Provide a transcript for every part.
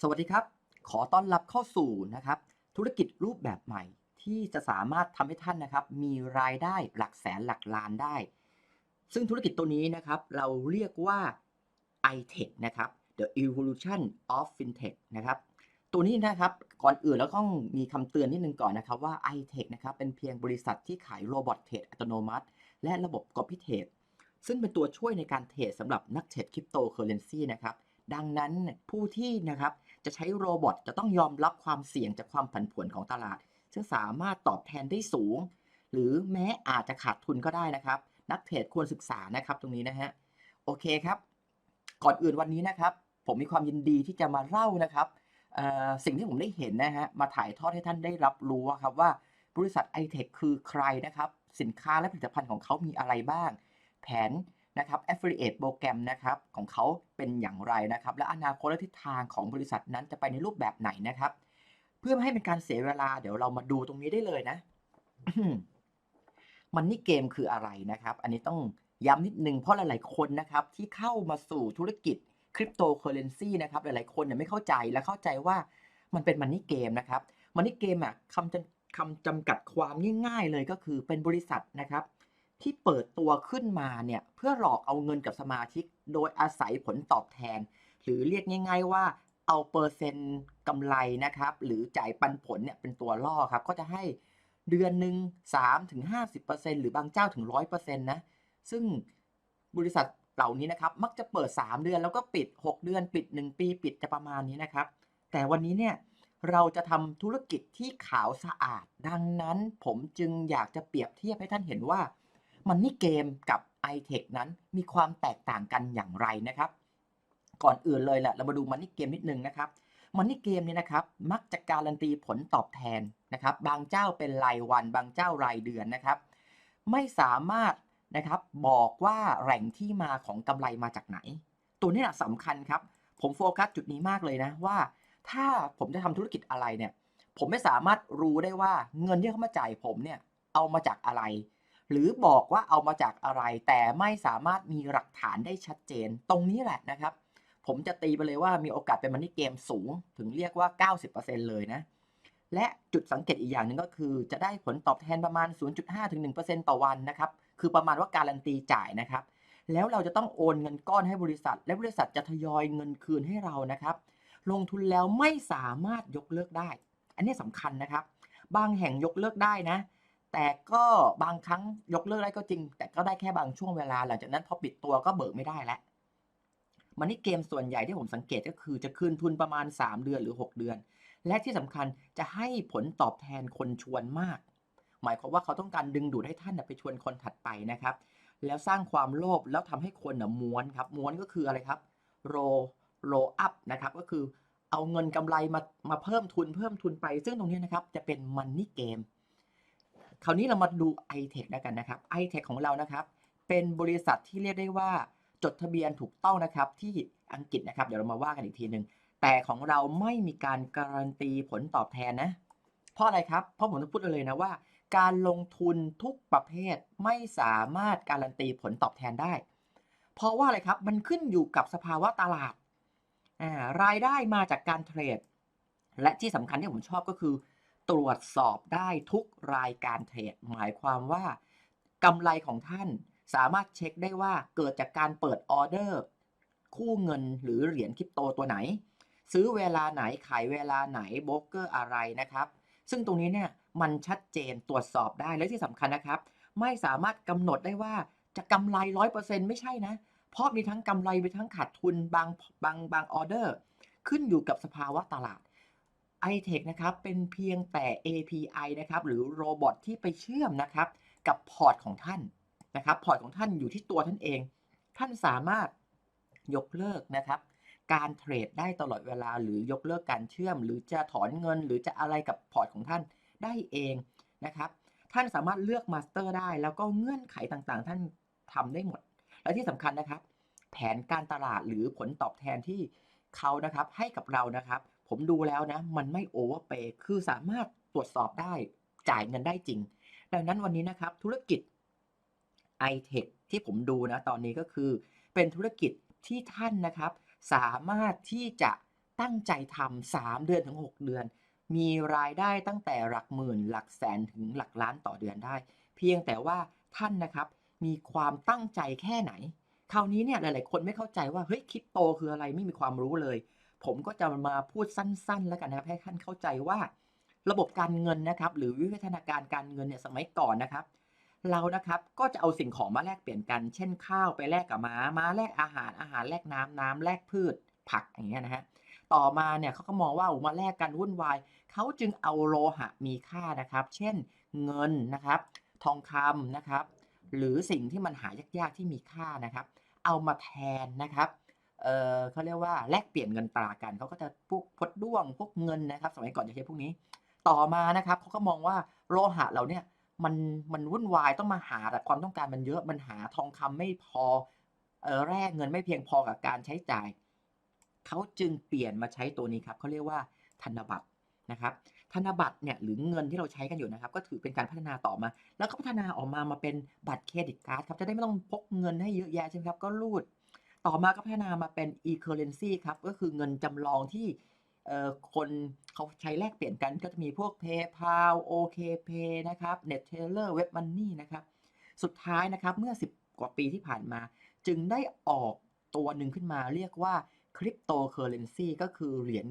สวัสดีครับ ขอต้อนรับเข้าสู่นะครับ ธุรกิจรูปแบบใหม่ที่จะสามารถทำให้ท่านนะครับ มีรายได้หลักแสนหลักล้านได้ ซึ่งธุรกิจตัวนี้นะครับ เราเรียกว่า iTech นะครับ The Evolution of FinTech นะครับ ตัวนี้นะครับก่อนอื่นแล้วต้องมีคำเตือนนิดนึงก่อนนะครับว่า iTech นะครับเป็นเพียงบริษัทที่ขายโรบอทเทรดอัตโนมัติ และระบบ Copy Trade ซึ่งเป็นตัวช่วยในการเทรดสำหรับนักเทรดคริปโตเคอเรนซีนะครับดังนั้นผู้ที่นะครับ จะใช้โรบอทจะต้องยอมรับความเสี่ยงจากความผันผวนของตลาด ซึ่งสามารถตอบแทนได้สูง หรือแม้อาจจะขาดทุนก็ได้นะครับ นักเทรดควรศึกษานะครับตรงนี้นะฮะโอเคครับ ก่อนอื่นวันนี้นะครับ ผมมีความยินดีที่จะมาเล่านะครับสิ่งที่ผมได้เห็นนะฮะมาถ่ายทอดให้ท่านได้รับรู้ครับว่าบริษัท i t e c h คือใครนะครับ สินค้าและผลิตภัณฑ์ของเขามีอะไรบ้าง แผน นะครับ affiliate โปรแกรมนะครับของเขาเป็นอย่างไรนะครับ และอนาคตและทิศทางของบริษัทนั้นจะไปในรูปแบบไหนนะครับ เพื่อไม่ให้เป็นการเสียเวลาเดี๋ยวเรามาดูตรงนี้ได้เลยนะมันนี่เกมคืออะไรนะครับ อันนี้ต้องย้ำนิดนึงเพราะหลาย ๆ คนนะครับที่เข้ามาสู่ธุรกิจคริปโตเคอเรนซีนะครับหลาย ๆ คนเนี่ยไม่เข้าใจและเข้าใจว่ามันเป็นมันนี่เกมนะครับมันนี่เกมอะคำจำคำจำกัดความง่ายๆเลยก็คือเป็นบริษัทนะครับ ที่เปิดตัวขึ้นมาเนี่ยเพื่อหลอกเอาเงินกับสมาชิก โดยอาศัยผลตอบแทน หรือเรียกง่าย ๆ ว่าเอาเปอร์เซ็นต์กำไรนะครับ หรือจ่ายปันผลเนี่ยเป็นตัวล่อครับ ก็จะให้เดือนหนึ่ง3ถึง50%หรือบางเจ้าถึง 100%นะซึ่งบริษัทเหล่านี้นะครับ มักจะเปิด 3 เดือนแล้วก็ปิด 6 เดือน ปิด 1 ปีปิดจะประมาณนี้นะครับ แต่วันนี้เนี่ยเราจะทำธุรกิจที่ขาวสะอาด ดังนั้นผมจึงอยากจะเปรียบเทียบให้ท่านเห็นว่า มันนี่เกมกับ iTech นั้นมีความแตกต่างกันอย่างไรนะครับ ก่อนอื่นเลยแหละเรามาดูมันนี่เกมนิดนึงนะครับมันนี่เกมเนี่ยนะครับมักจะการันตีผลตอบแทนนะครับบางเจ้าเป็นรายวันบางเจ้ารายเดือนนะครับ ไม่สามารถนะครับบอกว่าแหล่งที่มาของกำไรมาจากไหน ตัวนี้สำคัญครับ ผมโฟกัสจุดนี้มากเลยนะว่า ถ้าผมจะทำธุรกิจอะไรเนี่ย ผมไม่สามารถรู้ได้ว่าเงินที่เขามาจ่ายผมเนี่ยเอามาจากอะไร หรือบอกว่าเอามาจากอะไร แต่ไม่สามารถมีหลักฐานได้ชัดเจน ตรงนี้แหละนะครับ ผมจะตีไปเลยว่ามีโอกาสเป็นมันนี่เกมสูงถึงเรียกว่า 90%เลยนะ และจุดสังเกตอีกอย่างหนึ่งก็คือ จะได้ผลตอบแทนประมาณ 0.5ถึง1%ต่อวันนะครับ คือประมาณว่าการันตีจ่ายนะครับ แล้วเราจะต้องโอนเงินก้อนให้บริษัท และบริษัทจะทยอยเงินคืนให้เรานะครับ ลงทุนแล้วไม่สามารถยกเลิกได้ อันนี้สำคัญนะครับ บางแห่งยกเลิกได้นะ แต่ก็บางครั้งยกเลิกได้ก็จริง แต่ก็ได้แค่บางช่วงเวลา หลังจากนั้นพอปิดตัวก็เบิกไม่ได้แล้วมันนี่เกมส่วนใหญ่ที่ผมสังเกตก็คือจะคืนทุนประมาณ 3 เดือนหรือ 6 เดือน และที่สำคัญจะให้ผลตอบแทนคนชวนมาก หมายความว่าเขาต้องการดึงดูดให้ท่านไปชวนคนถัดไปนะครับ แล้วสร้างความโลภแล้วทำให้คนนะม้วนครับม้วนก็คืออะไรครับโรโรอัพนะครับก็คือเอาเงินกำไรมามาเพิ่มทุนเพิ่มทุนไป ซึ่งตรงนี้นะครับจะเป็นมันนี่เกม คราวนี้เรามาดู iTech แล้วกันนะครับ iTech ของเรานะครับ เป็นบริษัทที่เรียกได้ว่าจดทะเบียนถูกต้องนะครับที่อังกฤษนะครับ เดี๋ยวเรามาว่ากันอีกทีหนึ่งแต่ของเราไม่มีการการันตีผลตอบแทนนะ เพราะอะไรครับ เพราะผมต้องพูดเลยนะว่า การลงทุนทุกประเภทไม่สามารถการันตีผลตอบแทนได้ เพราะว่าอะไรครับมันขึ้นอยู่กับสภาวะตลาดรายได้มาจากการเทรด และที่สำคัญที่ผมชอบก็คือ ตรวจสอบได้ทุกรายการเทรดหมายความว่ากำไรของท่านสามารถเช็คได้ว่าเกิดจากการเปิดออเดอร์ คู่เงินหรือเหรียญคริปโตตัวไหน ซื้อเวลาไหนขายเวลาไหนโบรกเกอร์อะไรนะครับ ซึ่งตรงนี้เนี่ยมันชัดเจนตรวจสอบได้และที่สำคัญนะครับ ไม่สามารถกำหนดได้ว่าจะกำไรร้อยเปอร์เซ็นต์ไม่ใช่นะ เพราะมีทั้งกำไรมีทั้งขาดทุนบางบางบางออเดอร์ ขึ้นอยู่กับสภาวะตลาด iTech นะครับเป็นเพียงแต่ API นะครับหรือโรบอทที่ไปเชื่อมนะครับกับพอร์ตของท่านนะครับพอร์ตของท่านอยู่ที่ตัวท่านเอง ท่านสามารถยกเลิกนะครับ การเทรดได้ตลอดเวลาหรือยกเลิกการเชื่อม หรือจะถอนเงิน หรือจะอะไรกับพอร์ตของท่านได้เองนะครับ ท่านสามารถเลือกมาสเตอร์ได้ แล้วก็เงื่อนไขต่างๆ ท่านทำได้หมด และที่สำคัญนะครับ แผนการตลาดหรือผลตอบแทนที่เขานะครับให้กับเรานะครับ ผมดูแล้วนะ มันไม่โอเวอร์เปย์คือสามารถตรวจสอบได้จ่ายเงินได้จริง ดังนั้นวันนี้นะครับ ธุรกิจ iTech ที่ผมดูนะ ตอนนี้ก็คือ เป็นธุรกิจที่ท่านนะครับ สามารถที่จะตั้งใจทำ3เดือนถึง 6 เดือน มีรายได้ตั้งแต่หลักหมื่น หลักแสนถึงหลักล้านต่อเดือนได้ เพียงแต่ว่าท่านนะครับ มีความตั้งใจแค่ไหน คราวนี้เนี่ยหลาย ๆ คนไม่เข้าใจว่าเฮ้ยคริปโตคืออะไรไม่มีความรู้เลย ผมก็จะมาพูดสั้นๆ แล้วกันนะครับให้ท่านเข้าใจว่า ระบบการเงินนะครับ หรือวิวัฒนาการการเงินเนี่ยสมัยก่อนนะครับ เรานะครับก็จะเอาสิ่งของมาแลกเปลี่ยนกัน เช่นข้าวไปแลกกับม้าม้าแลกอาหารอาหารแลกน้ำน้ำแลกพืชผักอย่างเงี้ยนะฮะต่อมาเนี่ยเขาก็มองว่าโอ้มาแลกกันวุ่นวายเขาจึงเอาโลหะมีค่านะครับ เช่นเงินนะครับ ทองคำนะครับ หรือสิ่งที่มันหายากๆที่มีค่านะครับ เอามาแทนนะครับ เออเขาเรียกว่าแลกเปลี่ยนเงินตรากันเขาก็จะพวกพดด้วงพวกเงินนะครับ สมัยก่อนจะใช้พวกนี้ ต่อมานะครับเขาก็มองว่าโลหะเราเนี่ยมันมันวุ่นวายต้องมาหาแต่ความต้องการมันเยอะมันหาทองคำไม่พอเออแร่เงินไม่เพียงพอกับการใช้จ่ายเขาจึงเปลี่ยนมาใช้ตัวนี้ครับเขาเรียกว่าธนบัตรนะครับธนบัตรเนี่ยหรือเงินที่เราใช้กันอยู่นะครับ ก็ถือเป็นการพัฒนาต่อมา แล้วก็พัฒนาออกมามาเป็นบัตรเครดิตการ์ดครับจะได้ไม่ต้องพกเงินให้เยอะแยะใช่ไหมครับก็รูด ต่อมาก็พัฒนามาเป็น e-currency ครับ ก็คือเงินจำลองที่คนเขาใช้แลกเปลี่ยนกันก็จะมีพวก PayPal OKPay นะครับ NetTeller Web Money นะครับ สุดท้ายนะครับเมื่อ 10 กว่าปีที่ผ่านมา จึงได้ออกตัวหนึ่งขึ้นมาเรียกว่า Cryptocurrency ก็คือเหรียญ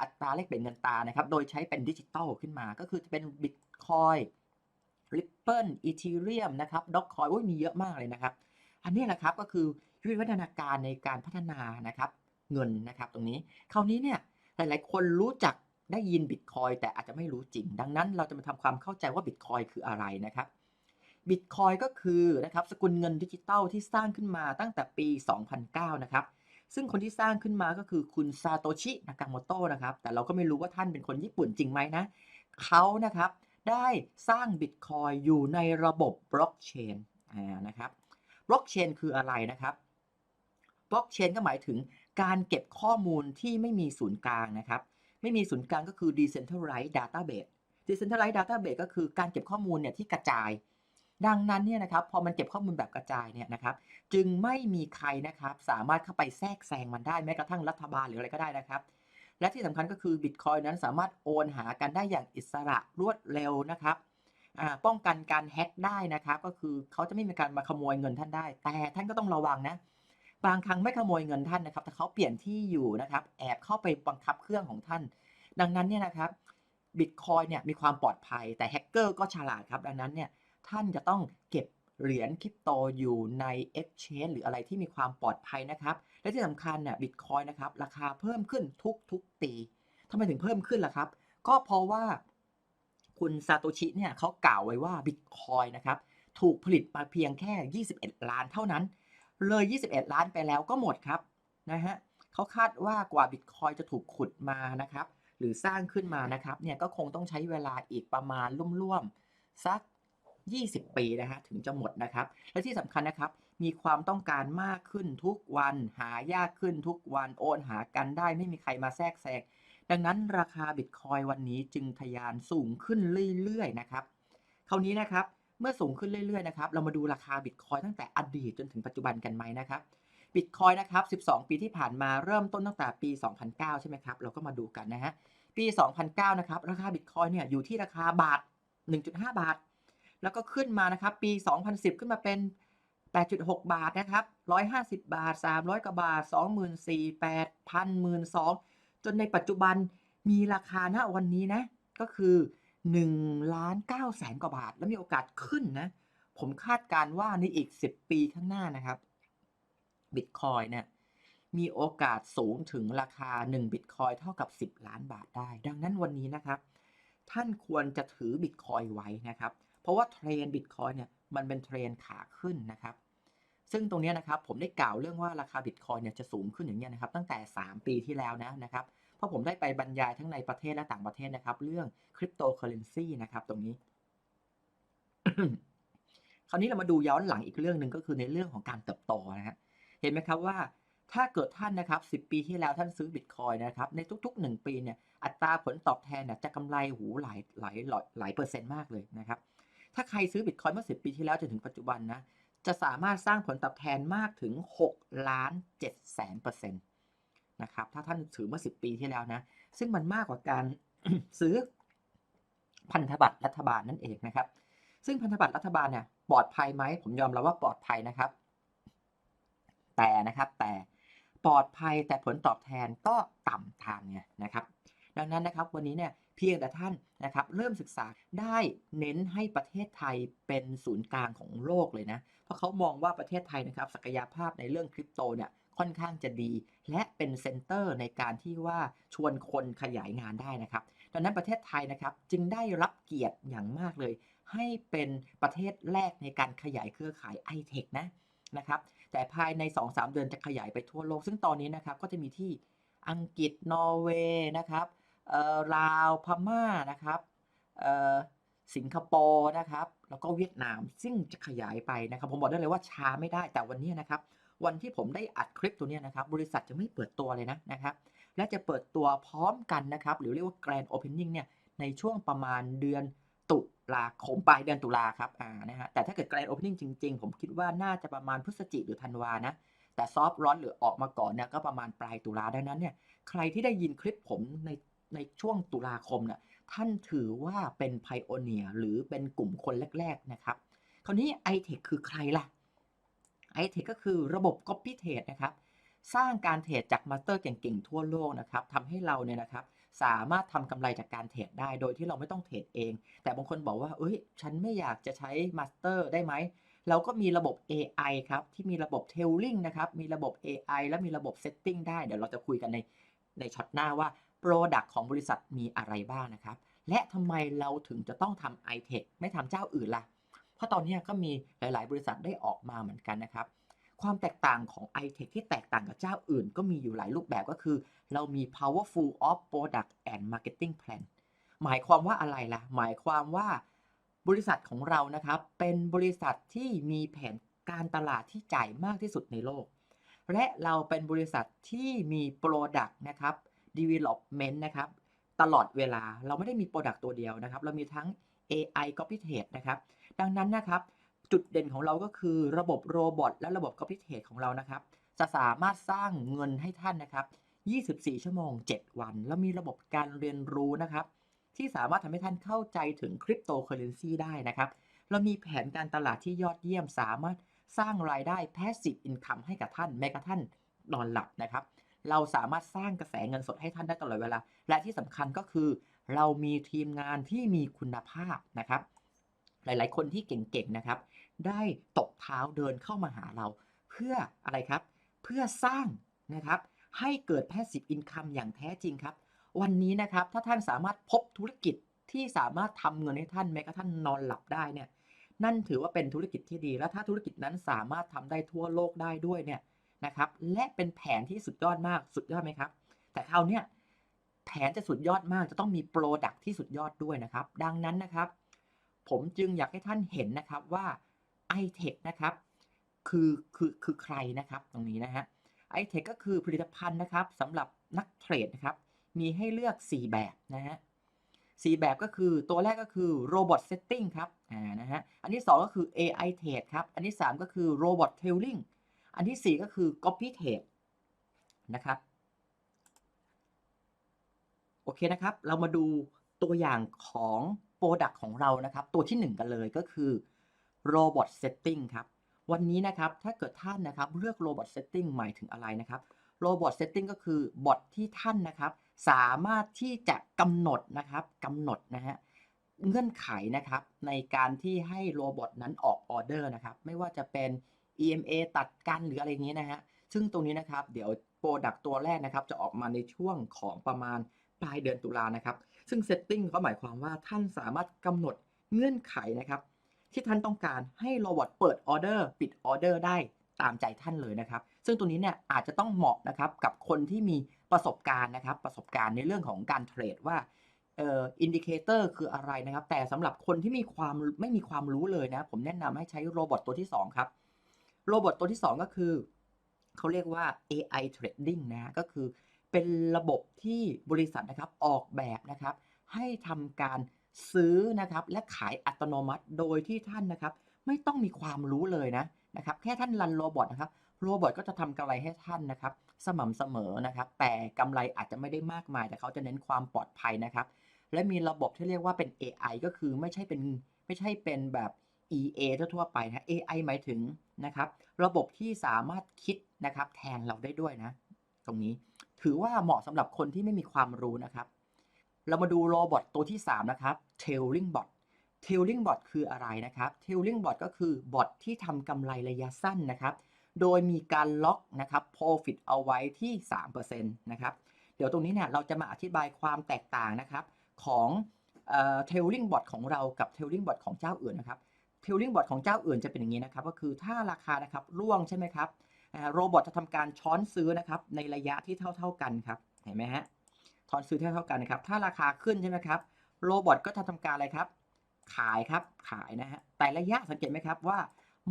อัตราแลกเปลี่ยนเงินตานะครับ โดยใช้เป็นดิจิตอลขึ้นมา ก็คือจะเป็น Bitcoin Ripple Ethereum นะครับ Dogecoin โอ้ยมีเยอะมากเลยนะครับ อันนี้แหละครับก็คือ วิวัฒนาการในการพัฒนานะครับ เงินนะครับ ตรงนี้คราวนี้เนี่ยหลาย ๆ คนรู้จักได้ยินบิตคอยแต่อาจจะไม่รู้จริง ดังนั้นเราจะมาทำความเข้าใจว่าบิตคอยคืออะไรนะครับบิตคอยก็คือนะครับสกุลเงินดิจิตอลที่สร้างขึ้นมาตั้งแต่ปี 2009 นะครับ ซึ่งคนที่สร้างขึ้นมาก็คือคุณซาโตชิ นากาโมโตะนะครับ แต่เราก็ไม่รู้ว่าท่านเป็นคนญี่ปุ่นจริงไหมนะเขานะครับได้สร้างบิตคอยอยู่ในระบบบล็อกเชนนะครับ บล็อกเชนคืออะไรนะครับ บล็อกเชนก็หมายถึงการเก็บข้อมูลที่ไม่มีศูนย์กลางนะครับ ไม่มีศูนย์กลางก็คือ decentralized database decentralized database ก็คือการเก็บข้อมูลเนี่ยที่กระจาย ดังนั้นเนี่ยนะครับพอมันเก็บข้อมูลแบบกระจายเนี่ยนะครับ จึงไม่มีใครนะครับสามารถเข้าไปแทรกแซงมันได้แม้กระทั่งรัฐบาลหรืออะไรก็ได้นะครับ และที่สำคัญก็คือ Bitcoin นั้นสามารถโอนหากันได้อย่างอิสระรวดเร็วนะครับป้องกันการแฮ็กได้นะครับ ก็คือเขาจะไม่มีการมาขโมยเงินท่านได้ แต่ท่านก็ต้องระวังนะ บางครั้งไม่ขโมยเงินท่านนะครับ แต่เขาเปลี่ยนที่อยู่นะครับ แอบเข้าไปบังคับเครื่องของท่าน ดังนั้นเนี่ยนะครับบิตคอยเนี่ยมีความปลอดภัย แต่แฮกเกอร์ก็ฉลาดครับ ดังนั้นเนี่ยท่านจะต้องเก็บเหรียญคริปโตอยู่ใน Exchange หรืออะไรที่มีความปลอดภัยนะครับ และที่สำคัญเนี่ยบิตคอยนะครับราคาเพิ่มขึ้นทุกทุกปีทำไมถึงเพิ่มขึ้นล่ะครับ ก็เพราะว่าคุณซาโตชิเนี่ยเขากล่าวไว้ว่าบิตคอยนะครับถูกผลิตมาเพียงแค่ 21 ล้านเท่านั้น เลย 21 ล้านไปแล้วก็หมดครับนะฮะเขาคาดว่ากว่าบิตคอยจะถูกขุดมานะครับหรือสร้างขึ้นมานะครับเนี่ยก็คงต้องใช้เวลาอีกประมาณร่วมๆสัก 20 ปีนะฮะถึงจะหมดนะครับ และที่สำคัญนะครับมีความต้องการมากขึ้นทุกวันหายากขึ้นทุกวันโอนหากันได้ไม่มีใครมาแทรกแซงดังนั้นราคาบิตคอยวันนี้จึงทะยานสูงขึ้นเรื่อยๆนะครับคราวนี้นะครับ เมื่อสูงขึ้นเรื่อยๆนะครับเรามาดูราคาบิตคอยตั้งแต่อดีตจนถึงปัจจุบันกันไหมนะครับบิตคอยนะครับ 12 ปีที่ผ่านมาเริ่มต้นตั้งแต่ปี 2009 ใช่ไหมครับ เราก็มาดูกันนะฮะ ปี 2009 นะครับ ราคาบิตคอยเนี่ยอยู่ที่ราคาบาท 1.5 บาท แล้วก็ขึ้นมานะครับ ปี 2010 ขึ้นมาเป็น 8.6 บาทนะครับ 150 บาท 300 กว่าบาท 24,000 8,000 12,000จนในปัจจุบันมีราคาณวันนี้นะ ก็คือ 1ล้าน9แสนกว่าบาท แล้วมีโอกาสขึ้นนะ ผมคาดการณ์ว่าในอีก 10 ปีข้างหน้านะครับบิตคอยเนี่ยมีโอกาสสูงถึงราคา1บิตคอยเท่ากับ 10 ล้านบาทได้ ดังนั้นวันนี้นะครับ ท่านควรจะถือบิตคอยไว้นะครับ เพราะว่าเทรนบิตคอยเนี่ยมันเป็นเทรนขาขึ้นนะครับ ซึ่งตรงนี้นะครับผมได้กล่าวเรื่องว่าราคาบิตคอยเนี่ยจะสูงขึ้นอย่างเงี้ยนะครับ ตั้งแต่ 3 ปีที่แล้วนะนะครับ เพราะผมได้ไปบรรยายทั้งในประเทศและต่างประเทศนะครับ เรื่องคริปโตเคอเรนซีนะครับตรงนี้ คราวนี้เรามาดูย้อนหลังอีกเรื่องหนึ่งก็คือในเรื่องของการเติบโตนะฮะเห็นไหมครับว่าถ้าเกิดท่านนะครับ 10 ปีที่แล้วท่านซื้อบิตคอยนะครับ ในทุก ๆ 1 ปีเนี่ยอัตราผลตอบแทนเนี่ยจะกำไรหูหลายหลายหลายหลายเปอร์เซ็นต์มากเลยนะครับ ถ้าใครซื้อบิตคอยเมื่อ 10 ปีที่แล้วจนถึงปัจจุบันนะจะสามารถสร้างผลตอบแทนมากถึง6ล้าน7แสนเปอร์เซ็นต์ นะครับถ้าท่านถือเมื่อ 10 ปีที่แล้วนะซึ่งมันมากกว่าการซื้อพันธบัตรรัฐบาลนั่นเองนะครับ ซึ่งพันธบัตรรัฐบาลเนี่ยปลอดภัยไหมผมยอมรับว่าปลอดภัยนะครับ แต่นะครับแต่ปลอดภัยแต่ผลตอบแทนก็ต่ำทางเนี่ยนะครับ ดังนั้นนะครับวันนี้เนี่ยเพียงแต่ท่านนะครับเริ่มศึกษาได้เน้นให้ประเทศไทยเป็นศูนย์กลางของโลกเลยนะ เพราะเขามองว่าประเทศไทยนะครับศักยภาพในเรื่องคริปโตเนี่ยค่อนข้างจะดี และเป็นเซ็นเตอร์ในการที่ว่าชวนคนขยายงานได้นะครับ ดังนั้นประเทศไทยนะครับจึงได้รับเกียรติอย่างมากเลย ให้เป็นประเทศแรกในการขยายเครือข่าย i t เทนะนะครับ แต่ภายใน 2-3 เดือนจะขยายไปทั่วโลก ซึ่งตอนนี้นะครับก็จะมีที่อังกฤษ นอร์เวย์นะครับลาว พม่า นะครับสิงคโปร์นะครับ แล้วก็เวียดนาม ซึ่งจะขยายไปนะครับ ผมบอกได้เลยว่าช้าไม่ได้ แต่วันนี้นะครับ วันที่ผมได้อัดคลิปตัวนี้นะครับ บริษัทจะไม่เปิดตัวเลยนะนะครับ และจะเปิดตัวพร้อมกันนะครับ หรือเรียกว่า Grand Opening เนี่ย ในช่วงประมาณเดือนตุลาคมปลายเดือนตุลาครับ อ่า นะฮะ แต่ถ้าเกิด Grand Opening จริงๆ ผมคิดว่าน่าจะประมาณพฤศจิกหรือธันวานะ แต่ซอฟร้อนหรือออกมาก่อนเนี่ยก็ประมาณปลายตุลาดังนั้นเนี่ย ใครที่ได้ยินคลิปผมในในช่วงตุลาคมเนี่ย ท่านถือว่าเป็นไพโอเนียหรือเป็นกลุ่มคนแรก ๆ นะครับ คราวนี้ iTech คือใครล่ะ iTech ก็คือระบบ Copy Trade นะครับ สร้างการเทรดจากมาสเตอร์เก่งๆ ทั่วโลกนะครับทำให้เราเนี่ยนะครับสามารถทำกำไรจากการเทรดได้โดยที่เราไม่ต้องเทรดเอง แต่บางคนบอกว่า เอ้ย ฉันไม่อยากจะใช้มาสเตอร์ได้ไหม เราก็มีระบบ AI ครับ ที่มีระบบ Tailing นะครับ มีระบบ AI และมีระบบ Setting ได้ เดี๋ยวเราจะคุยกันในในช็อตหน้าว่า Product ของบริษัทมีอะไรบ้างนะครับ และทำไมเราถึงจะต้องทำ iTech ไม่ทำเจ้าอื่นล่ะ เพราะตอนนี้ก็มีหลาย ๆ บริษัทได้ออกมาเหมือนกันนะครับ ความแตกต่างของ iTech ที่แตกต่างกับเจ้าอื่น ก็มีอยู่หลายรูปแบบก็คือ เรามี powerful of product and marketing plan หมายความว่าอะไรล่ะ หมายความว่าบริษัทของเรานะครับ เป็นบริษัทที่มีแผนการตลาดที่จ่ายมากที่สุดในโลก และเราเป็นบริษัทที่มี product นะครับ development นะครับ ตลอดเวลาเราไม่ได้มี product ตัวเดียวนะครับ เรามีทั้ง AI copy trade นะครับ ดังนั้นนะครับ จุดเด่นของเราก็คือระบบโรบอทและระบบ copy trade ของเรานะครับ จะสามารถสร้างเงินให้ท่านนะครับ 24 ชั่วโมง 7 วัน แล้วมีระบบการเรียนรู้นะครับ ที่สามารถทำให้ท่านเข้าใจถึงคริปโตเคอเรนซีได้นะครับ เรามีแผนการตลาดที่ยอดเยี่ยมสามารถสร้างรายได้ passive income ให้กับท่านแม้กระทั่งนอนหลับนะครับ เราสามารถสร้างกระแสเงินสดให้ท่านได้ตลอดเวลา และที่สำคัญก็คือ เรามีทีมงานที่มีคุณภาพนะครับ หลาย ๆ คนที่เก่งๆนะครับ ได้ตบเท้าเดินเข้ามาหาเรา เพื่ออะไรครับ เพื่อสร้างนะครับ ให้เกิด passive income อย่างแท้จริงครับ วันนี้นะครับถ้าท่านสามารถพบธุรกิจที่สามารถทำเงินให้ท่านแม้กระทั่งนอนหลับได้เนี่ยนั่นถือว่าเป็นธุรกิจที่ดี และถ้าธุรกิจนั้นสามารถทำได้ทั่วโลกได้ด้วยเนี่ยนะครับ และเป็นแผนที่สุดยอดมากสุดยอดไหมครับ แต่คราวเนี้ยแผนจะสุดยอดมากจะต้องมีโปรดักที่สุดยอดด้วยนะครับ ดังนั้นนะครับ ผมจึงอยากให้ท่านเห็นนะครับว่า iTech นะครับคือคือคือใครนะครับตรงนี้นะฮะ iTech ก็คือผลิตภัณฑ์นะครับสำหรับนักเทรดนะครับ มีให้เลือก 4 แบบนะฮะสี่แบบก็คือตัวแรกก็คือ Robot Setting ครับอ่านะฮะอันที่ 2 ก็คือ AI Trade ครับ อันที่ 3 ก็คือ Robot Tailing อันที่ 4 ก็คือ Copy Trade นะครับโอเคนะครับ เรามาดูตัวอย่างของ Product ของเรานะครับ ตัวที่ 1 กันเลยก็คือ Robot Setting ครับ วันนี้นะครับถ้าเกิดท่านนะครับเลือก Robot Setting หมายถึงอะไรนะครับ Robot Setting ก็คือบอทที่ท่านนะครับ สามารถที่จะกำหนดนะครับกำหนดนะฮะเงื่อนไขนะครับในการที่ให้โรบอทนั้นออกออเดอร์นะครับ ไม่ว่าจะเป็น EMA ตัดกันหรืออะไรอย่างนี้นะฮะซึ่งตรงนี้นะครับเดี๋ยวโปรดักตัวแรกนะครับจะออกมาในช่วงของประมาณปลายเดือนตุลานะครับ ซึ่ง Setting ก็หมายความว่าท่านสามารถกำหนดเงื่อนไขนะครับ ที่ท่านต้องการให้โรบอทเปิดออเดอร์ปิดออเดอร์ได้ตามใจท่านเลยนะครับ ซึ่งตรงนี้เนี่ยอาจจะต้องเหมาะนะครับกับคนที่มีประสบการณ์นะครับ ประสบการณ์ในเรื่องของการเทรดว่าอินดิเคเตอร์คืออะไรนะครับ แต่สำหรับคนที่มีความไม่มีความรู้เลยนะ ผมแนะนำให้ใช้โรบอทตัวที่ 2 ครับโรบอทตัวที่ 2 ก็คือ เขาเรียกว่า AI Trading นะก็คือ เป็นระบบที่บริษัทนะครับออกแบบนะครับ ให้ทำการซื้อนะครับและขายอัตโนมัติโดยที่ท่านนะครับ ไม่ต้องมีความรู้เลยนะนะครับ แค่ท่านรันโรบอทนะครับโรบอทก็จะทำกำไรให้ท่านนะครับ สม่ำเสมอนะครับ แต่กำไรอาจจะไม่ได้มากมาย แต่เขาจะเน้นความปลอดภัยนะครับ และมีระบบที่เรียกว่าเป็น AI ก็คือไม่ใช่เป็นไม่ใช่เป็นแบบ EA ทั่วไปนะ AI หมายถึงนะครับ ระบบที่สามารถคิดนะครับ แทนเราได้ด้วยนะ ตรงนี้ ถือว่าเหมาะสำหรับคนที่ไม่มีความรู้นะครับ เรามาดูโรบอทตัวที่ 3 นะครับ Tailing Bot Tailing Bot คืออะไรนะครับ Tailing Bot ก็คือบอทที่ทำกำไรระยะสั้นนะครับ โดยมีการล็อกนะครับ Profit เอาไว้ที่ 3%นะครับ เดี๋ยวตรงนี้เนี่ยเราจะมาอธิบายความแตกต่างนะครับของเอ่อ Tailing Bot ของเรากับ Tailing Bot ของเจ้าอื่นนะครับ Tailing Bot ของเจ้าอื่นจะเป็นอย่างนี้นะครับ ก็คือถ้าราคานะครับร่วงใช่ไหมครับ โรบอทจะทำการช้อนซื้อนะครับในระยะที่เท่า ๆกันครับเห็นไหมฮะทอนซื้อเท่าเท่ากันนะครับถ้าราคาขึ้นใช่ไหมครับโรบอทก็จะทำการอะไรครับ ขายครับขายนะฮะแต่ระยะสังเกตไหมครับว่า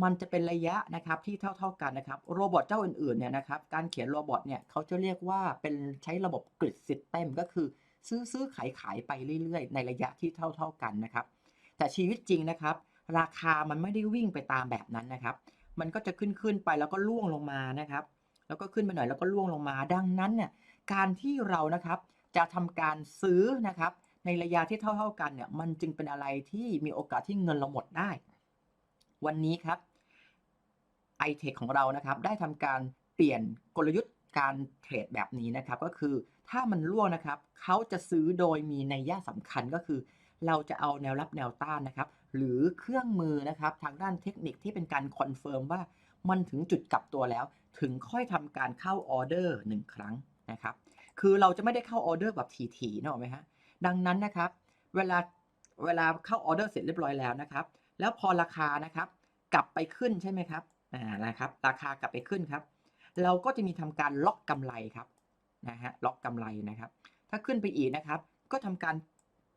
มันจะเป็นระยะนะครับที่เท่าเท่ากันนะครับโรบอทเจ้าอื่นๆเนี่ยนะครับการเขียนโรบอทเนี่ยเขาจะเรียกว่าเป็นใช้ระบบกริดซิสเต็มก็คือซื้อซื้อขายขายไปเรื่อยๆ ในระยะที่เท่าเท่ากันนะครับ แต่ชีวิตจริงนะครับ ราคามันไม่ได้วิ่งไปตามแบบนั้นนะครับ มันก็จะขึ้นขึ้นไปแล้วก็ล่วงลงมานะครับ แล้วก็ขึ้นไปหน่อยแล้วก็ล่วงลงมา ดังนั้นเนี่ยการที่เรานะครับจะทำการซื้อนะครับ ในระยะที่เท่า ๆกันเนี่ยมันจึงเป็นอะไรที่มีโอกาสที่เงินเราหมดได้ วันนี้ครับ i t e c h ของเรานะครับได้ทำการเปลี่ยนกลยุทธ์การเทรดแบบนี้นะครับ ก็คือถ้ามันร่วงนะครับเขาจะซื้อโดยมีนัยยะสำคัญก็คือ เราจะเอาแนวรับแนวต้านนะครับหรือเครื่องมือนะครับทางด้านเทคนิคที่เป็นการคอนเฟิร์มว่ามันถึงจุดกลับตัวแล้ว ถึงค่อยทำการเข้าออเดอร์หนึ่งครั้งนะครับคือเราจะไม่ได้เข้าออเดอร์แบบทีๆนึกออไหมฮะดังนั้นนะครับเวลาเวลาเข้าออเดอร์เสร็จเรียบร้อยแล้วนะครับ แล้วพอราคานะครับกลับไปขึ้นใช่ไหมครับอ่านะครับ ราคากลับไปขึ้นครับ เราก็จะมีทำการล็อกกำไรครับนะฮะล็อกกำไรนะครับ ถ้าขึ้นไปอีกนะครับ ก็ทำการ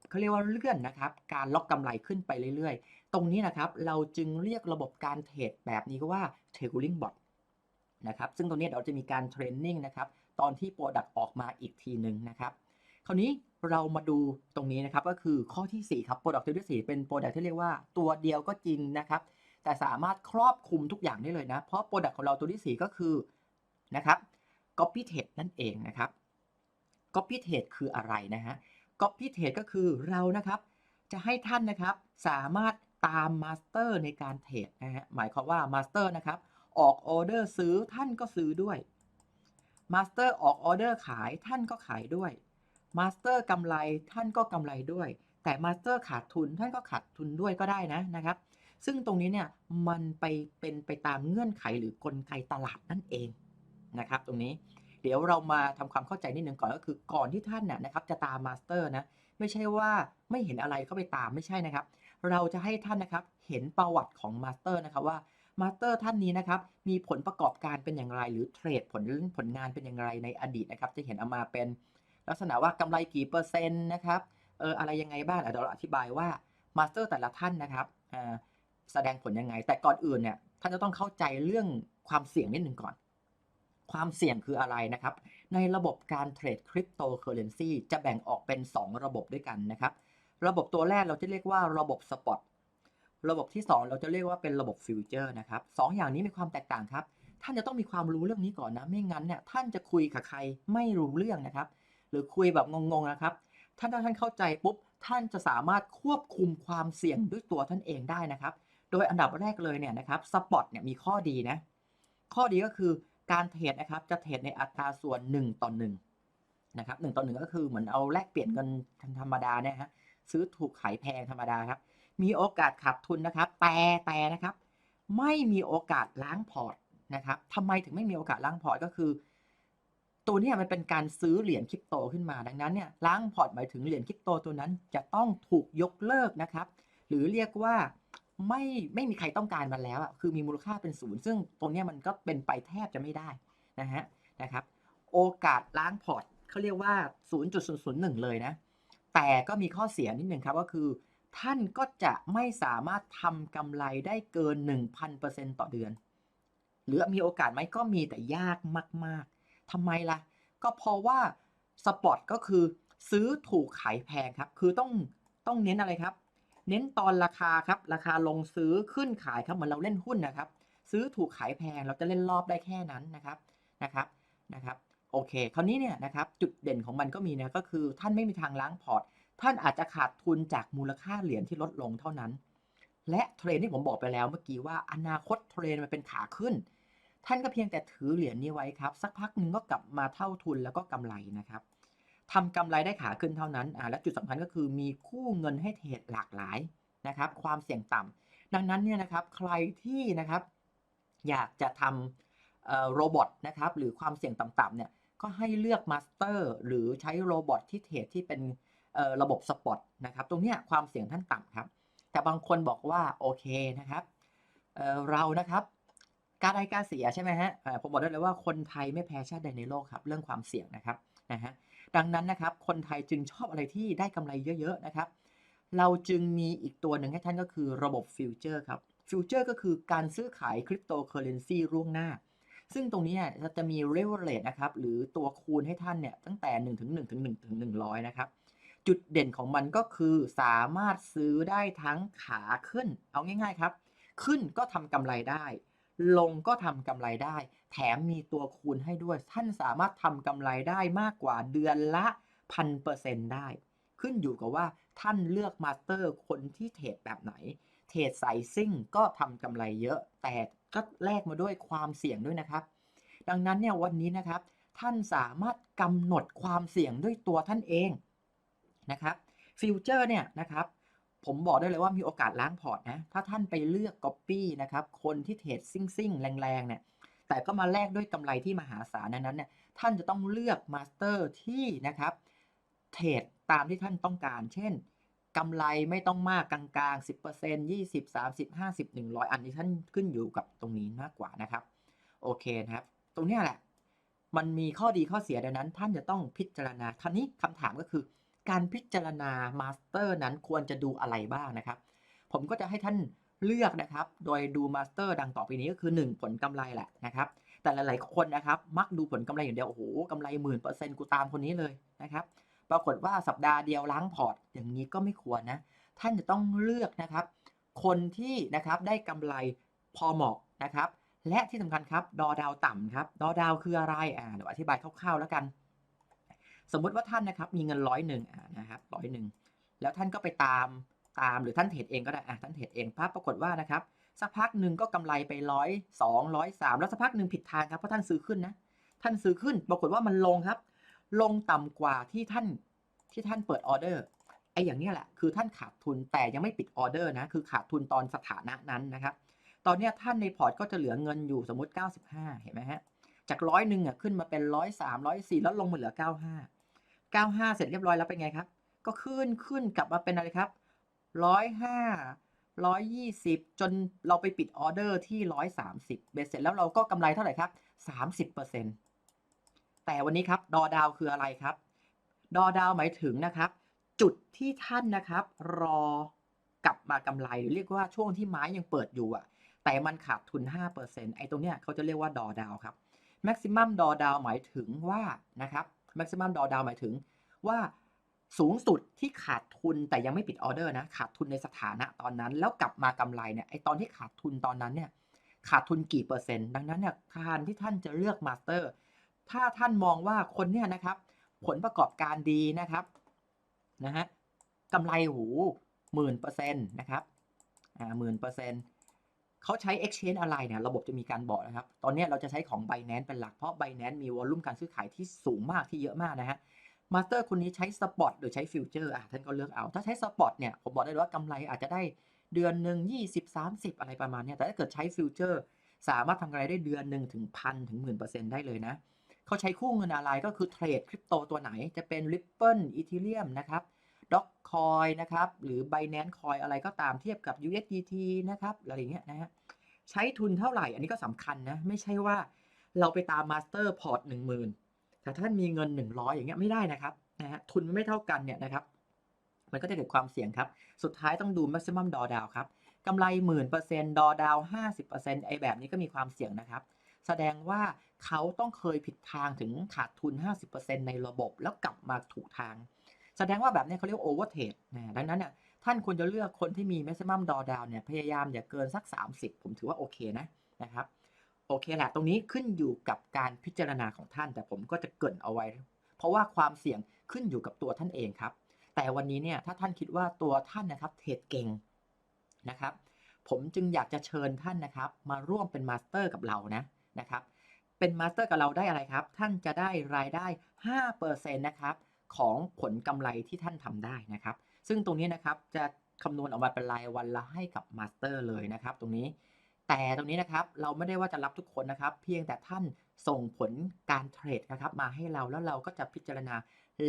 เขาเรียกว่าเลื่อนนะครับการล็อกกำไรขึ้นไปเรื่อยๆ ตรงนี้นะครับเราจึงเรียกระบบการเทรดแบบนี้ก็ว่า trailing bot นะครับซึ่งตรงนี้เราจะมีการเทรนนิ่งนะครับตอนที่ Product ออกมาอีกทีหนึ่งนะครับคราวนี้เรามาดูตรงนี้นะครับก็คือข้อที่ 4 ครับ Product ตัวที่ 4 เป็น Product ที่เรียกว่าตัวเดียวก็จริงนะครับแต่สามารถครอบคลุมทุกอย่างได้เลยนะ เพราะ Product ของเราตัวที่ 4 ก็คือนะครับ Copy Trade นั่นเองนะครับ Copy Trade คืออะไรนะฮะ Copy Trade ก็คือเรานะครับ จะให้ท่านนะครับสามารถตามมาสเตอร์ในการเทรดนะฮะหมายความว่ามาสเตอร์นะครับออกออเดอร์ซื้อท่านก็ซื้อด้วยมาสเตอร์ออกออเดอร์ขายท่านก็ขายด้วยมาสเตอร์กำไรท่านก็กำไรด้วย แต่มาสเตอร์ขาดทุนท่านก็ขาดทุนด้วยก็ได้นะนะครับ ซึ่งตรงนี้เนี่ยมันไปเป็นไปตามเงื่อนไขหรือกลไกตลาดนั่นเองนะครับ ตรงนี้ เดี๋ยวเรามาทำความเข้าใจนิดนึงก่อนก็คือก่อนที่ท่านน่ะนะครับจะตามมาสเตอร์นะไม่ใช่ว่าไม่เห็นอะไรเข้าไปตามไม่ใช่นะครับ เราจะให้ท่านนะครับเห็นประวัติของมาสเตอร์นะครับว่ามาสเตอร์ท่านนี้นะครับมีผลประกอบการเป็นอย่างไร หรือเทรดผลผลงานเป็นอย่างไรในอดีตนะครับจะเห็นเอามาเป็น ลักษณะว่ากำไรกี่เปอร์เซ็นต์นะครับเอออะไรยังไงบ้างเดี๋ยวเราอธิบายว่ามาสเตอร์แต่ละท่านนะครับแสดงผลยังไง แต่ก่อนอื่นเนี่ยท่านจะต้องเข้าใจเรื่องความเสี่ยงนิดหนึ่งก่อน ความเสี่ยงคืออะไรนะครับ ในระบบการเทรดคริปโตเคอเรนซีจะแบ่งออกเป็น 2 ระบบด้วยกันนะครับ ระบบตัวแรกเราจะเรียกว่าระบบสปอตระบบที่ 2 เราจะเรียกว่าเป็นระบบฟิวเจอร์นะครับสองอย่างนี้มีความแตกต่างครับ ท่านจะต้องมีความรู้เรื่องนี้ก่อนนะ ไม่งั้นเนี่ยท่านจะคุยกับใครไม่รู้เรื่องนะครับ หรือคุยแบบงงๆนะครับ ท่านถ้าท่านเข้าใจปุ๊บ ท่านจะสามารถควบคุมความเสี่ยงด้วยตัวท่านเองได้นะครับ โดยอันดับแรกเลยเนี่ยนะครับ สปอตเนี่ยมีข้อดีนะ ข้อดีก็คือ การเทรดนะครับจะเทรดในอัตราส่วน 1 ต่อ1นะครับ1ต่อ 1 ก็คือเหมือนเอาแลกเปลี่ยนเงินธรรมดาเนี่ยฮะซื้อถูกขายแพงธรรมดาครับ มีโอกาสขาดทุนนะครับ แต่แต่นะครับ ไม่มีโอกาสล้างพอร์ตนะครับทำไมถึงไม่มีโอกาสล้างพอร์ตก็คือ ตัวนี้มันเป็นการซื้อเหรียญคริปโตขึ้นมาดังนั้นเนี่ยล้างพอร์ตหมายถึงเหรียญคริปโตตัวนั้นจะต้องถูกยกเลิกนะครับ หรือเรียกว่า ไม่ไม่มีใครต้องการมันแล้วอะคือมีมูลค่าเป็นศูนย์ซึ่งตรงเนี้ยมันก็เป็นไปแทบจะไม่ได้นะฮะนะครับ โอกาสล้างพอร์ตเขาเรียกว่า 0.001 เลยนะ แต่ก็มีข้อเสียนิดหนึ่งครับก็คือ ท่านก็จะไม่สามารถทำกำไรได้เกิน 1,000%ต่อเดือน หรือมีโอกาสไหมก็มีแต่ยากมาก ๆทำไมล่ะ ก็เพราะว่าสปอตก็คือซื้อถูกขายแพงครับ คือต้องต้องเน้นอะไรครับ เน้นตอนราคาครับ ราคาลงซื้อขึ้นขายครับเหมือนเราเล่นหุ้นนะครับ ซื้อถูกขายแพงเราจะเล่นรอบได้แค่นั้นนะครับนะครับนะครับโอเค คราวนี้เนี่ยนะครับจุดเด่นของมันก็มีนะก็คือท่านไม่มีทางล้างพอร์ต ท่านอาจจะขาดทุนจากมูลค่าเหรียญที่ลดลงเท่านั้น และเทรนที่ผมบอกไปแล้วเมื่อกี้ว่าอนาคตเทรนมันเป็นขาขึ้น ท่านก็เพียงแต่ถือเหรียญนี้ไว้ครับ สักพักหนึ่งก็กลับมาเท่าทุนแล้วก็กำไรนะครับ ทำกำไรได้ขาขึ้นเท่านั้นอ่าและจุดสำคัญก็คือมีคู่เงินให้เทรดหลากหลายนะครับความเสี่ยงต่ำดังนั้นเนี่ยนะครับใครที่นะครับอยากจะทำเอ่อโรบอทนะครับหรือความเสี่ยงต่ำๆเนี่ยก็ให้เลือกมาสเตอร์หรือใช้โรบอทที่เทรดที่เป็นเอ่อระบบสปอตนะครับตรงเนี้ยความเสี่ยงท่านต่ำครับ แต่บางคนบอกว่าโอเคนะครับเอ่อเรานะครับกล้าได้กล้าเสียใช่ไหมฮะผมบอกได้เลยว่าคนไทยไม่แพ้ชาติใดในโลกครับ เรื่องความเสี่ยงนะครับนะฮะ ดังนั้นนะครับ คนไทยจึงชอบอะไรที่ได้กำไรเยอะ ๆ นะครับ เราจึงมีอีกตัวหนึ่งให้ท่านก็คือระบบฟิวเจอร์ครับฟิวเจอร์ก็คือการซื้อขายคริปโตเคอเรนซีล่วงหน้า ซึ่งตรงนี้จะมีเรเวลเลตนะครับหรือตัวคูณให้ท่านเนี่ยตั้งแต่ 1 ถึง 1 ถึง 1 ถึง 100 นะครับ จุดเด่นของมันก็คือสามารถซื้อได้ทั้งขาขึ้น เอาง่าย ๆ ครับ ขึ้นก็ทำกำไรได้ ลงก็ทำกำไรได้ แถมมีตัวคูณให้ด้วย ท่านสามารถทำกำไรได้มากกว่าเดือนละพันเปอร์เซ็นต์ได้ ขึ้นอยู่กับว่าท่านเลือกมาสเตอร์คนที่เทรดแบบไหน เทรดใส่ซิ่งก็ทำกำไรเยอะ แต่ก็แลกมาด้วยความเสี่ยงด้วยนะครับ ดังนั้นเนี่ยวันนี้นะครับ ท่านสามารถกำหนดความเสี่ยงด้วยตัวท่านเองนะครับฟิวเจอร์เนี่ยนะครับ ผมบอกได้เลยว่ามีโอกาสล้างพอร์ตนะ ถ้าท่านไปเลือก Copy นะครับ คนที่เทรดซิ่งซิ่งแรงๆเนี่ย แต่ก็มาแลกด้วยกำไรที่มหาศาลนั้นเนี่ย ท่านจะต้องเลือกมาสเตอร์ที่นะครับ เทรดตามที่ท่านต้องการ เช่นกำไรไม่ต้องมากกลางๆ 10% 20 30 50 100 อันนี้ท่านขึ้นอยู่กับตรงนี้มากกว่านะครับ โอเคนะครับ ตรงนี้แหละ มันมีข้อดีข้อเสียดังนั้น ท่านจะต้องพิจารณาครานี้คำถามก็คือ การพิจารณามาสเตอร์นั้นควรจะดูอะไรบ้างนะครับ ผมก็จะให้ท่านเลือกนะครับ โดยดูมาสเตอร์ดังต่อไปนี้ก็คือ 1 ผลกำไรแหละนะครับ แต่หลายๆคนนะครับ มักดูผลกำไรอย่างเดียว โอ้โหกำไรหมื่นเปอร์เซ็นต์กูตามคนนี้เลยนะครับ ปรากฏว่าสัปดาห์เดียวล้างพอร์ต อย่างนี้ก็ไม่ควรนะ ท่านจะต้องเลือกนะครับ คนที่นะครับได้กำไรพอเหมาะนะครับ และที่สำคัญครับ ดอดาวต่ำครับ ดอดาวคืออะไร อ่า เดี๋ยวอธิบายคร่าวๆแล้วกัน สมมุติว่าท่านนะครับมีเงินร้อยหนึ่งนะครับร้อยหนึ่งแล้วท่านก็ไปตามตามหรือท่านเทรดเองก็ได้อะท่านเทรดเองปั๊บปรากฏว่านะครับสักพักหนึ่งก็กำไรไปร้อยสองร้อยสามแล้วสักพักหนึ่งผิดทางครับเพราะท่านซื้อขึ้นนะท่านซื้อขึ้น ปรากฏว่ามันลงครับ ลงต่ำกว่าที่ท่านที่ท่านเปิดออเดอร์ไอ้อย่างนี้แหละคือท่านขาดทุนแต่ยังไม่ปิดออเดอร์นะคือขาดทุนตอนสถานะนั้นนะครับ ตอนนี้ท่านในพอร์ตก็จะเหลือเงินอยู่สมมติ 95 เห็นไหมฮะจากร้อยหนึ่งอะขึ้นมาเป็นร้อยสามร้อยสี่แล้วลงมาเหลือ 95 95 เสร็จเรียบร้อยแล้วเป็นไงครับ ก็ขึ้นขึ้นกลับมาเป็นอะไรครับร้อยห้าร้อยยี่สิบจนเราไปปิดออเดอร์ที่ร้อยสามสิบเบ็ดเสร็จแล้วเราก็กำไรเท่าไหร่ครับสามสิบเปอร์เซ็นต์แต่วันนี้ครับดอดาวคืออะไรครับ ดอดาวหมายถึงนะครับ จุดที่ท่านนะครับ รอกลับมากำไรหรือเรียกว่าช่วงที่ไม้ยังเปิดอยู่อะแต่มันขาดทุน 5%ไอ้ตรงเนี้ยเขาจะเรียกว่าดอดาวครับ maximum ดอดาวหมายถึงว่านะครับ maximum ดอดาวหมายถึง ว่าสูงสุดที่ขาดทุนแต่ยังไม่ปิดออเดอร์นะขาดทุนในสถานะตอนนั้น แล้วกลับมากำไรเนี่ยไอตอนที่ขาดทุนตอนนั้นเนี่ยขาดทุนกี่เปอร์เซ็นต์ ดังนั้นเนี่ยการที่ท่านจะเลือกมาสเตอร์ถ้าท่านมองว่าคนเนี่ยนะครับ ผลประกอบการดีนะครับนะฮะกำไรหูหมื่นเปอร์เซ็นต์นะครับอ่าหมื่นเปอร์เซ็นต์ เขาใช้ exchange อะไรเนี่ยระบบจะมีการบอกนะครับ ตอนนี้เราจะใช้ของ Binance เป็นหลัก เพราะ Binance มีวอลลุ่มการซื้อขายที่สูงมากที่เยอะมากนะฮะมาสเตอร์คนนี้ใช้สปอตหรือใช้ฟิวเจอร์อะท่านก็เลือกเอา ถ้าใช้สปอตเนี่ยผมบอกได้เลยว่ากำไรอาจจะได้เดือนหนึ่ง20 30 อะไรประมาณเนี้ยแต่ถ้าเกิดใช้ฟิวเจอร์สามารถทำกำไรได้เดือนหนึ่งถึงพันถึงหมื่นเปอร์เซ็นต์ได้เลยนะเขาใช้คู่เงินอะไรก็คือเทรดคริปโตตัวไหนจะเป็น Ripple Ethereum นะครับ Dogecoin นะครับ หรือ Binance Coin อะไรก็ตามเทียบกับ USDT นะครับอะไรเงี้ยนะฮะใช้ทุนเท่าไหร่ อันนี้ก็สำคัญนะ ไม่ใช่ว่าเราไปตาม Master Port 10,000แต่ท่านมีเงิน 100 อย่างเงี้ยไม่ได้นะครับนะฮะทุนไม่เท่ากันเนี่ยนะครับ มันก็จะเกิดความเสี่ยงครับ สุดท้ายต้องดู maximum drawdown ครับกำไรหมื่นเปอร์เซ็นต์ดอดาวห้าสิบเปอร์เซ็นต์ไอแบบนี้ก็มีความเสี่ยงนะครับ แสดงว่าเขาต้องเคยผิดทางถึงขาดทุน 50%ในระบบแล้วกลับมาถูกทาง แสดงว่าแบบนี้เขาเรียกโอเวอร์เทรดนะดังนั้นเนี่ยท่านควรจะเลือกคนที่มี maximum drawdown เนี่ยพยายามอย่าเกินสัก 30 ผมถือว่าโอเคนะนะครับโอเคแหละตรงนี้ขึ้นอยู่กับการพิจารณาของท่าน แต่ผมก็จะเกินเอาไว้ เพราะว่าความเสี่ยงขึ้นอยู่กับตัวท่านเองครับ แต่วันนี้เนี่ยถ้าท่านคิดว่าตัวท่านนะครับเทรดเก่งนะครับ ผมจึงอยากจะเชิญท่านนะครับ มาร่วมเป็นมาสเตอร์กับเรานะนะครับเป็นมาสเตอร์กับเราได้อะไรครับ ท่านจะได้รายได้5%นะครับ ของผลกำไรที่ท่านทำได้นะครับ ซึ่งตรงนี้นะครับจะคำนวณออกมาเป็นรายวันละให้กับมาสเตอร์เลยนะครับ ตรงนี้ แต่ตรงนี้นะครับเราไม่ได้ว่าจะรับทุกคนนะครับ เพียงแต่ท่านส่งผลการเทรดนะครับ มาให้เราแล้วเราก็จะพิจารณา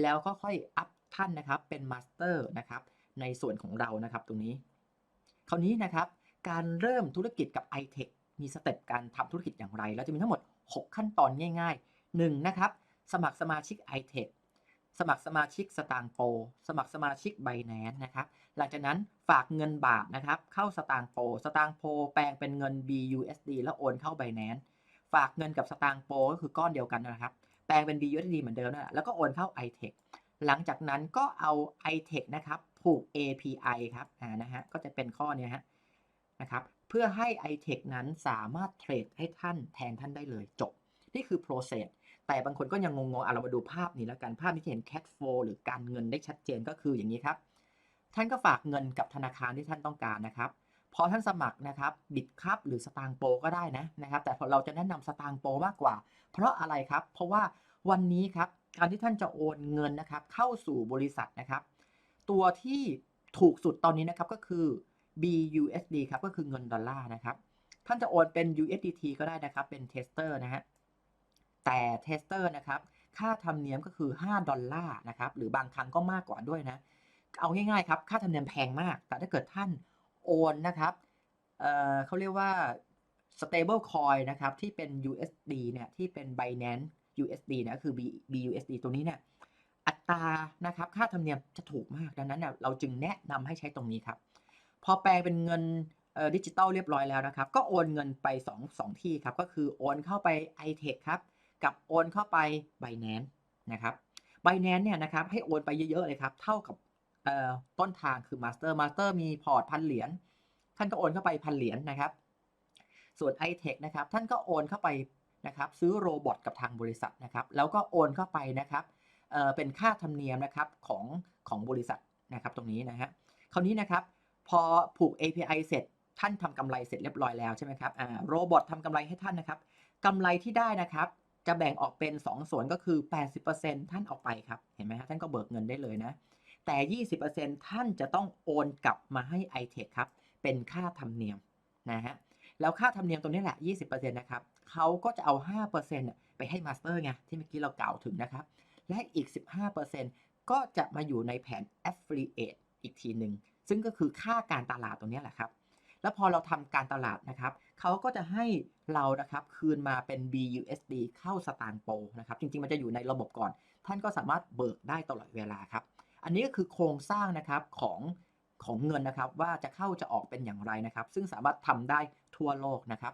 แล้วก็ค่อยอัพท่านนะครับเป็นมาสเตอร์นะครับในส่วนของเรานะครับตรงนี้ คราวนี้นะครับ การเริ่มธุรกิจกับ iTech มีสเต็ปการทำธุรกิจอย่างไรแล้วจะมีทั้งหมด 6 ขั้นตอนง่าย ๆ 1. นะครับสมัครสมาชิก iTech สมัครสมาชิกสตางโปสมัครสมาชิก b บ n a n c e นะครับ หลังจากนั้นฝากเงินบาทนะครับ เข้าสตางโปสตางโปแปลงเป็นเงิน BUSD แล้วโอนเข้า b บ n a n c e ฝากเงินกับสตางโปก็คือก้อนเดียวกันนะครับ แปลงเป็น BUSD เหมือนเดิมนะแล้วก็โอนเข้า iTech หลังจากนั้นก็เอา iTech นะครับผูก API ครับอ่านะฮะก็จะเป็นข้อนี้ฮะนะครับเพื่อให้ iTech นั้นสามารถเทรดให้ท่านแทนท่านได้เลยจบ นี่คือ process แต่บางคนก็ยังงงๆอะเรามาดูภาพนี้แล้วกัน ภาพนี้จะเห็น cash flow หรือการเงินได้ชัดเจนก็คืออย่างนี้ครับ ท่านก็ฝากเงินกับธนาคารที่ท่านต้องการนะครับพอท่านสมัครนะครับบิตครับหรือสตางโปก็ได้นะนะครับ แต่เราจะแนะนำสตางโปมากกว่า เพราะอะไรครับ เพราะว่าวันนี้ครับการที่ท่านจะโอนเงินนะครับ เข้าสู่บริษัทนะครับ ตัวที่ถูกสุดตอนนี้นะครับก็คือ BUSD ครับก็คือเงินดอลลาร์นะครับ ท่านจะโอนเป็น USDT ก็ได้นะครับเป็นเทสเตอร์นะฮะ แต่เทสเตอร์นะครับค่าธรรมเนียมก็คือ 5 ดอลลาร์นะครับหรือบางครั้งก็มากกว่าด้วยนะ เอาง่ายๆครับค่าธรรมเนียมแพงมาก แต่ถ้าเกิดท่านโอนนะครับเเขาเรียกว่า stable coin นะครับที่เป็น USD เนี่ยที่เป็น Binance USD นะคือ B- BUSD ตัวนี้เนี่ยอัตรานะครับค่าธรรมเนียมจะถูกมากดังนั้นเนี่ยเราจึงแนะนำให้ใช้ตรงนี้ครับ พอแปลงเป็นเงินดิจิตอลเรียบร้อยแล้วนะครับ ก็โอนเงินไป 2 2 ที่ครับ ก็คือโอนเข้าไป iTech ครับ กับโอนเข้าไป Binance นะครับ Binance เนี่ยนะครับให้โอนไปเยอะๆเลยครับ เท่ากับต้นทางคือ Master Master มีพอร์ตพันเหรียญท่านก็โอนเข้าไปพันเหรียญนะครับ ส่วน iTech นะครับท่านก็โอนเข้าไปนะครับซื้อโรบอทกับทางบริษัทนะครับ แล้วก็โอนเข้าไปนะครับเเป็นค่าธรรมเนียมนะครับของของบริษัทนะครับตรงนี้นะฮะคราวนี้นะครับพอผูก API เสร็จท่านทำกำไรเสร็จเรียบร้อยแล้วใช่ไหมครับโรบอททำกำไรให้ท่านนะครับกำไรที่ได้นะครับ จะแบ่งออกเป็น 2 ส่วนก็คือ 80%ท่านเอาไปครับ เห็นไหมฮะท่านก็เบิกเงินได้เลยนะ แต่ 20%ท่านจะต้องโอนกลับมาให้ iTech ครับ เป็นค่าธรรมเนียมนะฮะ แล้วค่าธรรมเนียมตรงนี้แหละ 20%นะครับเขาก็จะเอา5%น่ะไปให้มาสเตอร์ไง ที่เมื่อกี้เรากล่าวถึงนะครับ และอีก 15%ก็จะมาอยู่ในแผน affiliate อีกทีหนึ่ง ซึ่งก็คือค่าการตลาดตรงนี้แหละครับ แล้วพอเราทำการตลาดนะครับ เขาก็จะให้เรานะครับคืนมาเป็น BUSD เข้าสตางโปนะครับ จริงๆ มันจะอยู่ในระบบก่อน ท่านก็สามารถเบิกได้ตลอดเวลาครับ อันนี้ก็คือโครงสร้างนะครับของของเงินนะครับว่าจะเข้าจะออกเป็นอย่างไรนะครับ ซึ่งสามารถทำได้ทั่วโลกนะครับ